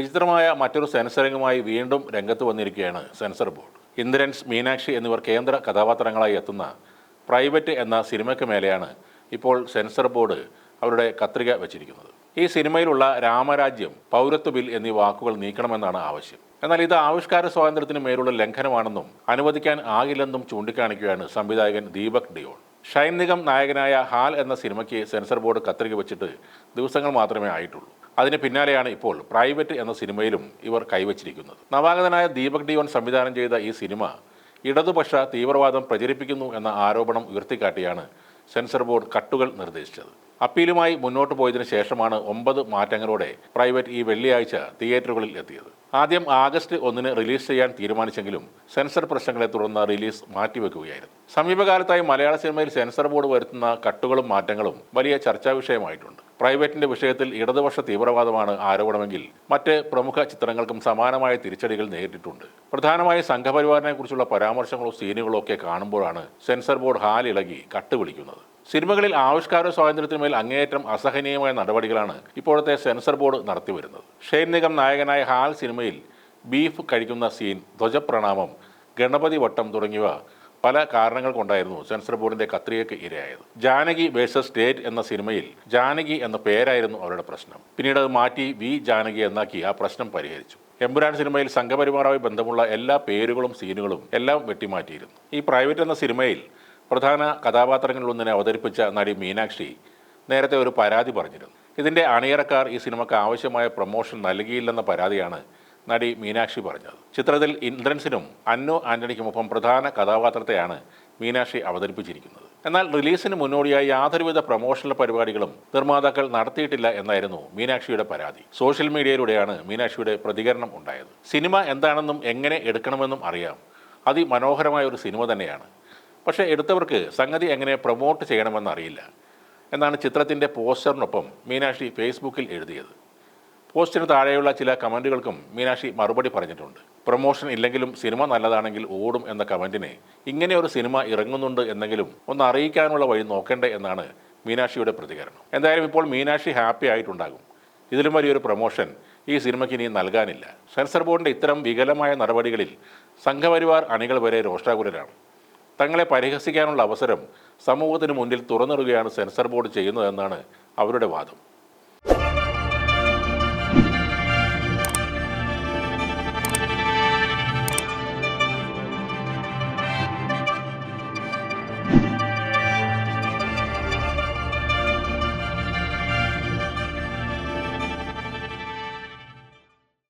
വിചിത്രമായ മറ്റൊരു സെൻസറിങ്ങുമായി വീണ്ടും രംഗത്ത് വന്നിരിക്കുകയാണ് സെൻസർ ബോർഡ്. ഇന്ദ്രൻസ് മീനാക്ഷി എന്നിവർ കേന്ദ്ര കഥാപാത്രങ്ങളായി എത്തുന്ന പ്രൈവറ്റ് എന്ന സിനിമയ്ക്ക് മേലെയാണ് ഇപ്പോൾ സെൻസർ ബോർഡ് അവരുടെ കത്രിക വെച്ചിരിക്കുന്നത്. ഈ സിനിമയിലുള്ള രാമരാജ്യം പൗരത്വ ബിൽ എന്നീ വാക്കുകൾ നീക്കണമെന്നാണ് ആവശ്യം. എന്നാൽ ഇത് ആവിഷ്കാര സ്വാതന്ത്ര്യത്തിന് മേലുള്ള ലംഘനമാണെന്നും അനുവദിക്കാൻ ആകില്ലെന്നും ചൂണ്ടിക്കാണിക്കുകയാണ് സംവിധായകൻ ദീപക് ഡിയോൾ. ഷൈൻ നിഗം നായകനായ ഹാൽ എന്ന സിനിമയ്ക്ക് സെൻസർ ബോർഡ് കത്രിക വെച്ചിട്ട് ദിവസങ്ങൾ മാത്രമേ ആയിട്ടുള്ളൂ. അതിന് പിന്നാലെയാണ് ഇപ്പോൾ പ്രൈവറ്റ് എന്ന സിനിമയിലും ഇവർ കൈവച്ചിരിക്കുന്നത്. നവാഗതനായ ദീപക് ഡിയോൺ സംവിധാനം ചെയ്ത ഈ സിനിമ ഇടതുപക്ഷ തീവ്രവാദം പ്രചരിപ്പിക്കുന്നു എന്ന ആരോപണം ഉയർത്തിക്കാട്ടിയാണ് സെൻസർ ബോർഡ് കട്ടുകൾ നിർദ്ദേശിച്ചത്. അപ്പീലുമായി മുന്നോട്ട് പോയതിനു ശേഷമാണ് ഒമ്പത് മാറ്റങ്ങളോടെ പ്രൈവറ്റ് ഈ വെള്ളിയാഴ്ച തിയേറ്ററുകളിൽ എത്തിയത്. ആദ്യം ആഗസ്റ്റ് ഒന്നിന് റിലീസ് ചെയ്യാൻ തീരുമാനിച്ചെങ്കിലും സെൻസർ പ്രശ്നങ്ങളെ തുടർന്ന് റിലീസ് മാറ്റിവെക്കുകയായിരുന്നു. സമീപകാലത്തായി മലയാള സിനിമയിൽ സെൻസർ ബോർഡ് വരുത്തുന്ന കട്ടുകളും മാറ്റങ്ങളും വലിയ ചർച്ചാ വിഷയമായിട്ടുണ്ട്. പ്രൈവറ്റിന്റെ വിഷയത്തിൽ ഇടതുപക്ഷ തീവ്രവാദമാണ് ആരോപണമെങ്കിൽ മറ്റ് പ്രമുഖ ചിത്രങ്ങൾക്കും സമാനമായ തിരിച്ചടികൾ നേരിട്ടിട്ടുണ്ട്. പ്രധാനമായും സംഘപരിവാറിനെ കുറിച്ചുള്ള പരാമർശങ്ങളോ സീനുകളോ ഒക്കെ കാണുമ്പോഴാണ് സെൻസർ ബോർഡ് ഹാലിളകി കട്ടുപിടിക്കുന്നത്. സിനിമകളിൽ ആവിഷ്കാര സ്വാതന്ത്ര്യത്തിന്മേൽ അങ്ങേയറ്റം അസഹനീയമായ നടപടികളാണ് ഇപ്പോഴത്തെ സെൻസർ ബോർഡ് നടത്തിവരുന്നത്. ഷെയ്ൻ നിഗം നായകനായ ഹാൽ സിനിമയിൽ ബീഫ് കഴിക്കുന്ന സീൻ ധ്വജപ്രണാമം ഗണപതി വട്ടം തുടങ്ങിയവ പല കാരണങ്ങൾ കൊണ്ടായിരുന്നു സെൻസർ ബോർഡിന്റെ കത്രികയ്ക്ക് ഇരയായത്. ജാനകി വേഴ്സസ് സ്റ്റേറ്റ് എന്ന സിനിമയിൽ ജാനകി എന്ന പേരായിരുന്നു അവരുടെ പ്രശ്നം. പിന്നീട് അത് മാറ്റി വി ജാനകി എന്നാക്കി ആ പ്രശ്നം പരിഹരിച്ചു. എമ്പുരാൻ സിനിമയിൽ സംഘപരിവാറുമായി ബന്ധമുള്ള എല്ലാ പേരുകളും സീനുകളും എല്ലാം വെട്ടിമാറ്റിയിരുന്നു. ഈ പ്രൈവറ്റ് എന്ന സിനിമയിൽ പ്രധാന കഥാപാത്രങ്ങളിലൊന്നിനെ അവതരിപ്പിച്ച നടി മീനാക്ഷി നേരത്തെ ഒരു പരാതി പറഞ്ഞിരുന്നു. ഇതിന്റെ അണിയറക്കാർ ഈ സിനിമയ്ക്ക് ആവശ്യമായ പ്രൊമോഷൻ നൽകിയില്ലെന്ന പരാതിയാണ് നടി മീനാക്ഷി പറഞ്ഞത്. ചിത്രത്തിൽ ഇന്ദ്രൻസിനും അന്നു ആന്റണിക്കുമൊപ്പം പ്രധാന കഥാപാത്രത്തെയാണ് മീനാക്ഷി അവതരിപ്പിച്ചിരിക്കുന്നത്. എന്നാൽ റിലീസിന് മുന്നോടിയായി യാതൊരുവിധ പ്രൊമോഷണൽ പരിപാടികളും നിർമ്മാതാക്കൾ നടത്തിയിട്ടില്ല എന്നായിരുന്നു മീനാക്ഷിയുടെ പരാതി. സോഷ്യൽ മീഡിയയിലൂടെയാണ് മീനാക്ഷിയുടെ പ്രതികരണം ഉണ്ടായത്. സിനിമ എന്താണെന്നും എങ്ങനെ എടുക്കണമെന്നും അറിയാം. അതിമനോഹരമായ ഒരു സിനിമ തന്നെയാണ്. പക്ഷേ എടുത്തവർക്ക് സംഗതി എങ്ങനെ പ്രൊമോട്ട് ചെയ്യണമെന്നറിയില്ല എന്നാണ് ചിത്രത്തിന്റെ പോസ്റ്ററിനൊപ്പം മീനാക്ഷി ഫേസ്ബുക്കിൽ എഴുതിയത്. പോസ്റ്റിന് താഴെയുള്ള ചില കമന്റുകൾക്കും മീനാക്ഷി മറുപടി പറഞ്ഞിട്ടുണ്ട്. പ്രൊമോഷൻ ഇല്ലെങ്കിലും സിനിമ നല്ലതാണെങ്കിൽ ഓടും എന്ന കമന്റിനെ ഇങ്ങനെ ഒരു സിനിമ ഇറങ്ങുന്നുണ്ട് എന്നെങ്കിലും ഒന്ന് അറിയിക്കാനുള്ള വഴി നോക്കണ്ടേ എന്നാണ് മീനാക്ഷിയുടെ പ്രതികരണം. എന്തായാലും ഇപ്പോൾ മീനാക്ഷി ഹാപ്പി ആയിട്ടുണ്ടാകും. ഇതിലും വലിയൊരു പ്രൊമോഷൻ ഈ സിനിമയ്ക്ക് ഇനി നൽകാനില്ല. സെൻസർ ബോർഡിന്റെ ഇത്തരം വികലമായ നടപടികളിൽ സംഘപരിവാർ അണികൾ വരെ രോഷാകുലരാണ്. തങ്ങളെ പരിഹസിക്കാനുള്ള അവസരം സമൂഹത്തിന് മുന്നിൽ തുറന്നിടുകയാണ് സെൻസർ ബോർഡ് ചെയ്യുന്നതെന്നാണ് അവരുടെ വാദം.